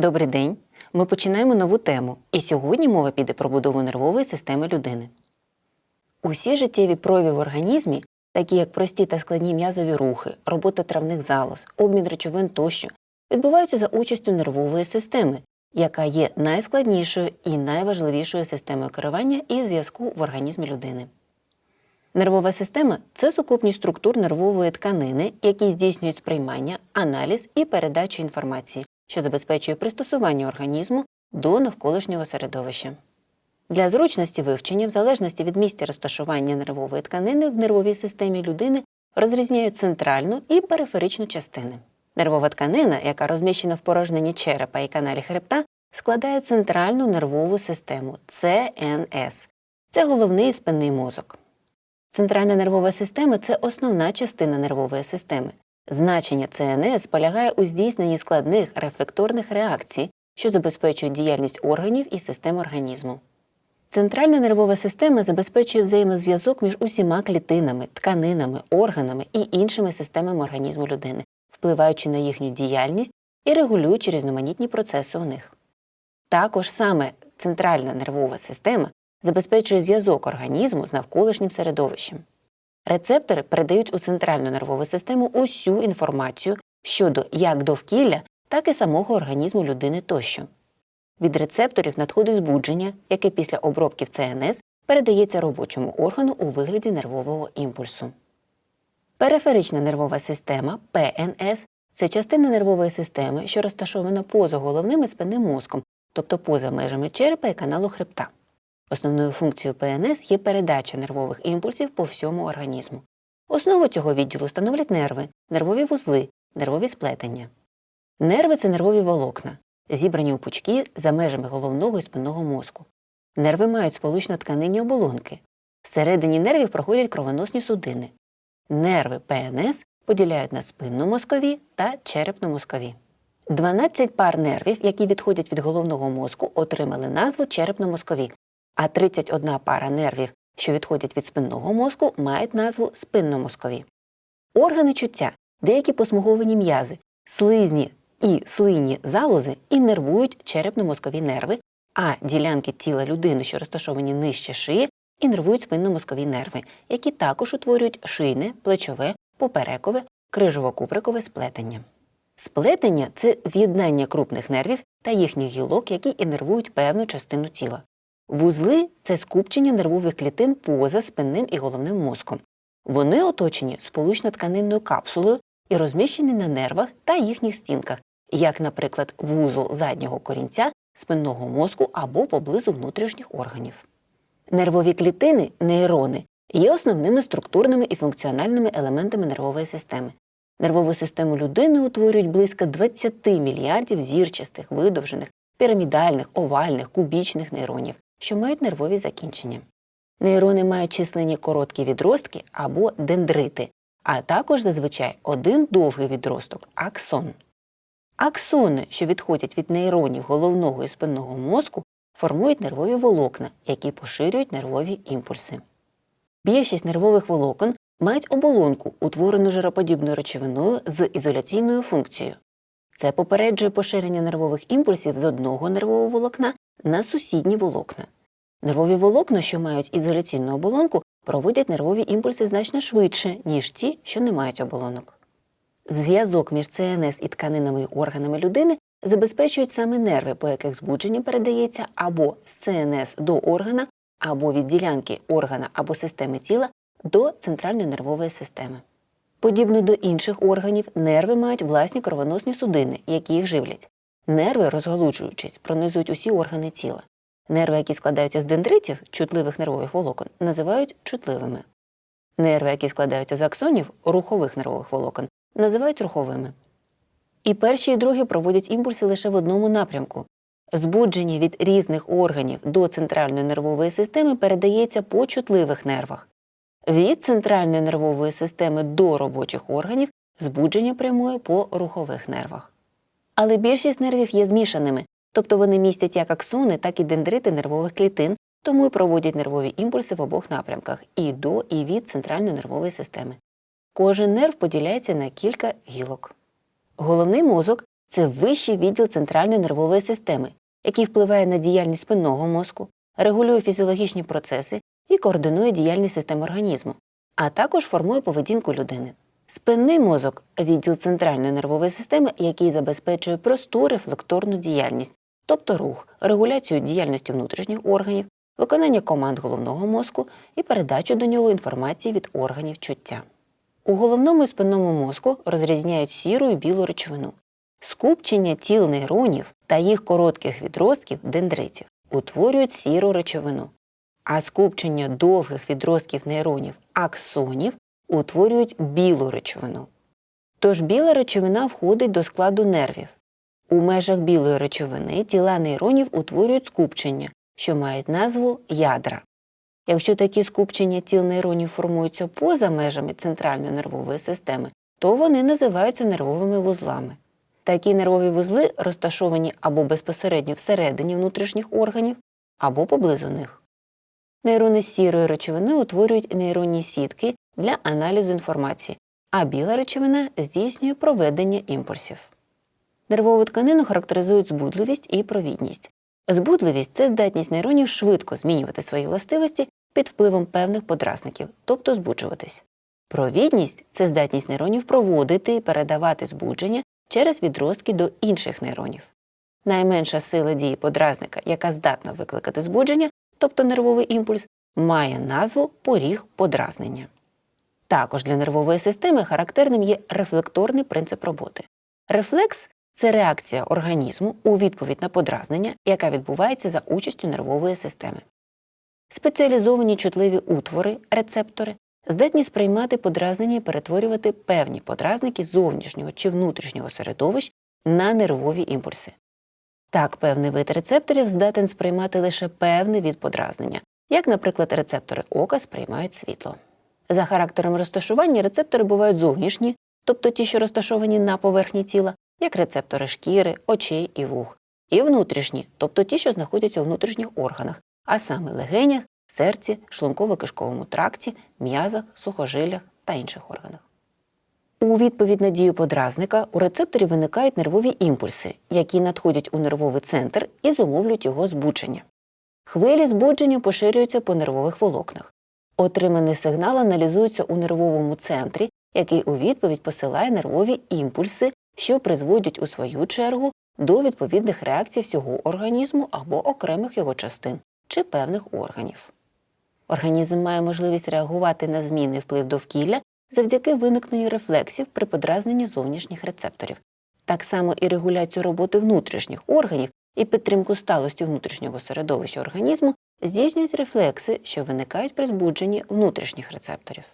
Добрий день! Ми починаємо нову тему, і сьогодні мова піде про будову нервової системи людини. Усі життєві прояви в організмі, такі як прості та складні м'язові рухи, робота травних залоз, обмін речовин тощо, відбуваються за участю нервової системи, яка є найскладнішою і найважливішою системою керування і зв'язку в організмі людини. Нервова система це сукупність структур нервової тканини, які здійснюють сприймання, аналіз і передачу інформації, що забезпечує пристосування організму до навколишнього середовища. Для зручності вивчення, в залежності від місця розташування нервової тканини в нервовій системі людини розрізняють центральну і периферичну частини. Нервова тканина, яка розміщена в порожненні черепа і каналі хребта, складає центральну нервову систему ЦНС. Це головний спинний мозок. Центральна нервова система це основна частина нервової системи. Значення ЦНС полягає у здійсненні складних рефлекторних реакцій, що забезпечують діяльність органів і систем організму. Центральна нервова система забезпечує взаємозв'язок між усіма клітинами, тканинами, органами і іншими системами організму людини, впливаючи на їхню діяльність і регулюючи різноманітні процеси у них. Також саме центральна нервова система забезпечує зв'язок організму з навколишнім середовищем. Рецептори передають у центральну нервову систему усю інформацію щодо як довкілля, так і самого організму людини тощо. Від рецепторів надходить збудження, яке після обробки в ЦНС передається робочому органу у вигляді нервового імпульсу. Периферична нервова система ПНС це частина нервової системи, що розташована поза головним і спинним мозком, тобто поза межами черепа і каналу хребта. Основною функцією ПНС є передача нервових імпульсів по всьому організму. Основу цього відділу становлять нерви, нервові вузли, нервові сплетення. Нерви це нервові волокна, зібрані у пучки за межами головного і спинного мозку. Нерви мають сполучно-тканинні оболонки. Всередині нервів проходять кровоносні судини. Нерви ПНС поділяють на спинномозкові та черепно-мозкові. 12 пар нервів, які відходять від головного мозку, отримали назву черепно-мозкові, а 31 пара нервів, що відходять від спинного мозку, мають назву спинномозкові. Органи чуття, деякі посмуговані м'язи, слизні і слинні залози іннервують черепно-мозкові нерви, а ділянки тіла людини, що розташовані нижче шиї, іннервують спинномозкові нерви, які також утворюють шийне, плечове, поперекове, крижово-куприкове сплетення. Сплетення це з'єднання крупних нервів та їхніх гілок, які іннервують певну частину тіла. Вузли це скупчення нервових клітин поза спинним і головним мозком. Вони оточені сполучно-тканинною капсулою і розміщені на нервах та їхніх стінках, як, наприклад, вузол заднього корінця спинного мозку або поблизу внутрішніх органів. Нервові клітини, нейрони, є основними структурними і функціональними елементами нервової системи. Нервову систему людини утворюють близько 20 мільярдів зірчастих, видовжених, пірамідальних, овальних, кубічних нейронів, що мають нервові закінчення. Нейрони мають численні короткі відростки або дендрити, а також зазвичай один довгий відросток аксон. Аксони, що відходять від нейронів головного і спинного мозку, формують нервові волокна, які поширюють нервові імпульси. Більшість нервових волокон мають оболонку, утворену жироподібною речовиною з ізоляційною функцією. Це попереджує поширення нервових імпульсів з одного нервового волокна на сусідні волокна. Нервові волокна, що мають ізоляційну оболонку, проводять нервові імпульси значно швидше, ніж ті, що не мають оболонок. Зв'язок між ЦНС і тканинами і органами людини забезпечують саме нерви, по яких збудження передається або з ЦНС до органа, або від ділянки органа або системи тіла до центральної нервової системи. Подібно до інших органів, нерви мають власні кровоносні судини, які їх живлять. Нерви, розгалуджуючись, пронизують усі органи тіла. Нерви, які складаються з дендритів, чутливих нервових волокон, називають чутливими. Нерви, які складаються з аксонів, рухових нервових волокон, називають руховими. І перші і другі проводять імпульси лише в одному напрямку. Збудження від різних органів до центральної нервової системи передається по чутливих нервах. Від центральної нервової системи до робочих органів збудження прямує по рухових нервах. Але більшість нервів є змішаними, тобто вони містять як аксони, так і дендрити нервових клітин, тому і проводять нервові імпульси в обох напрямках і до, і від центральної нервової системи. Кожен нерв поділяється на кілька гілок. Головний мозок це вищий відділ центральної нервової системи, який впливає на діяльність спинного мозку, регулює фізіологічні процеси і координує діяльність систем організму, а також формує поведінку людини. Спинний мозок відділ центральної нервової системи, який забезпечує просту рефлекторну діяльність, тобто рух, регуляцію діяльності внутрішніх органів, виконання команд головного мозку і передачу до нього інформації від органів чуття. У головному і спинному мозку розрізняють сіру і білу речовину. Скупчення тіл нейронів та їх коротких відростків дендритів утворюють сіру речовину, а скупчення довгих відростків нейронів аксонів утворюють білу речовину. Тож біла речовина входить до складу нервів. У межах білої речовини тіла нейронів утворюють скупчення, що мають назву ядра. Якщо такі скупчення тіл нейронів формуються поза межами центральної нервової системи, то вони називаються нервовими вузлами. Такі нервові вузли розташовані або безпосередньо всередині внутрішніх органів, або поблизу них. Нейрони сірої речовини утворюють нейронні сітки для аналізу інформації, а біла речовина здійснює проведення імпульсів. Нервову тканину характеризують збудливість і провідність. Збудливість це здатність нейронів швидко змінювати свої властивості під впливом певних подразників, тобто збуджуватись. Провідність це здатність нейронів проводити і передавати збудження через відростки до інших нейронів. Найменша сила дії подразника, яка здатна викликати збудження, тобто нервовий імпульс, має назву поріг подразнення. Також для нервової системи характерним є рефлекторний принцип роботи. Рефлекс це реакція організму у відповідь на подразнення, яка відбувається за участю нервової системи. Спеціалізовані чутливі утвори, рецептори, здатні сприймати подразнення і перетворювати певні подразники зовнішнього чи внутрішнього середовищ на нервові імпульси. Так, певний вид рецепторів здатен сприймати лише певний від подразнення, як, наприклад, рецептори ока сприймають світло. За характером розташування рецептори бувають зовнішні, тобто ті, що розташовані на поверхні тіла, як рецептори шкіри, очей і вух, і внутрішні, тобто ті, що знаходяться у внутрішніх органах, а саме легенях, серці, шлунково-кишковому тракті, м'язах, сухожилях та інших органах. У відповідь на дію подразника у рецепторі виникають нервові імпульси, які надходять у нервовий центр і зумовлюють його збудження. Хвилі збудження поширюються по нервових волокнах. Отриманий сигнал аналізується у нервовому центрі, який у відповідь посилає нервові імпульси, що призводять у свою чергу до відповідних реакцій всього організму або окремих його частин чи певних органів. Організм має можливість реагувати на змінний вплив довкілля завдяки виникненню рефлексів при подразненні зовнішніх рецепторів, так само і регуляцію роботи внутрішніх органів і підтримку сталості внутрішнього середовища організму здійснюють рефлекси, що виникають при збудженні внутрішніх рецепторів.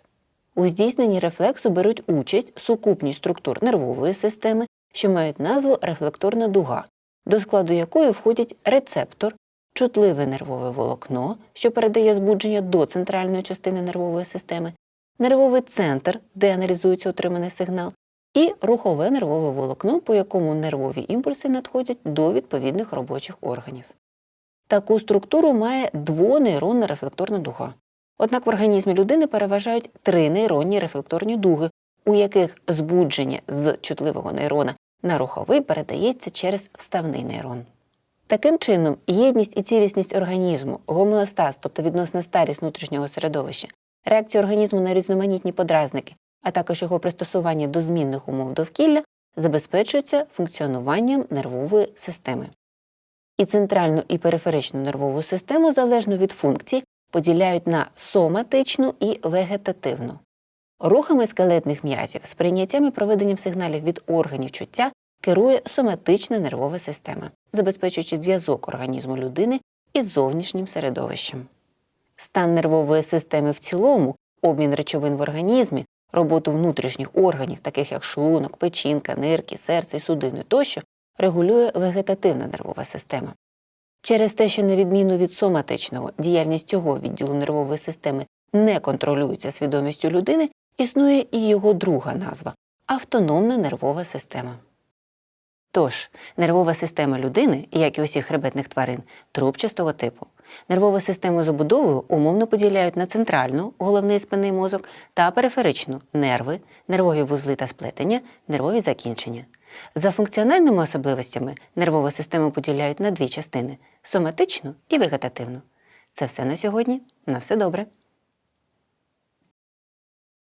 У здійсненні рефлексу беруть участь сукупність структур нервової системи, що мають назву рефлекторна дуга, до складу якої входять рецептор, чутливе нервове волокно, що передає збудження до центральної частини нервової системи, нервовий центр, де аналізується отриманий сигнал, і рухове нервове волокно, по якому нервові імпульси надходять до відповідних робочих органів. Таку структуру має двонейронна рефлекторна дуга. Однак в організмі людини переважають три нейронні рефлекторні дуги, у яких збудження з чутливого нейрона на руховий передається через вставний нейрон. Таким чином, єдність і цілісність організму, гомеостаз, тобто відносна старість внутрішнього середовища, реакція організму на різноманітні подразники, а також його пристосування до змінних умов довкілля забезпечується функціонуванням нервової системи. І центральну і периферичну нервову систему залежно від функцій поділяють на соматичну і вегетативну. Рухами скелетних м'язів, сприйняттям і проведенням сигналів від органів чуття керує соматична нервова система, забезпечуючи зв'язок організму людини із зовнішнім середовищем. Стан нервової системи в цілому, обмін речовин в організмі, роботу внутрішніх органів, таких як шлунок, печінка, нирки, серце і судини тощо, регулює вегетативна нервова система. Через те, що на відміну від соматичного, діяльність цього відділу нервової системи не контролюється свідомістю людини, існує і його друга назва автономна нервова система. Тож, нервова система людини, як і усіх хребетних тварин, трубчастого типу. Нервову систему забудовою умовно поділяють на центральну, головний спинний мозок, та периферичну нерви, нервові вузли та сплетення, нервові закінчення. За функціональними особливостями нервову систему поділяють на дві частини соматичну і вегетативну. Це все на сьогодні. На все добре.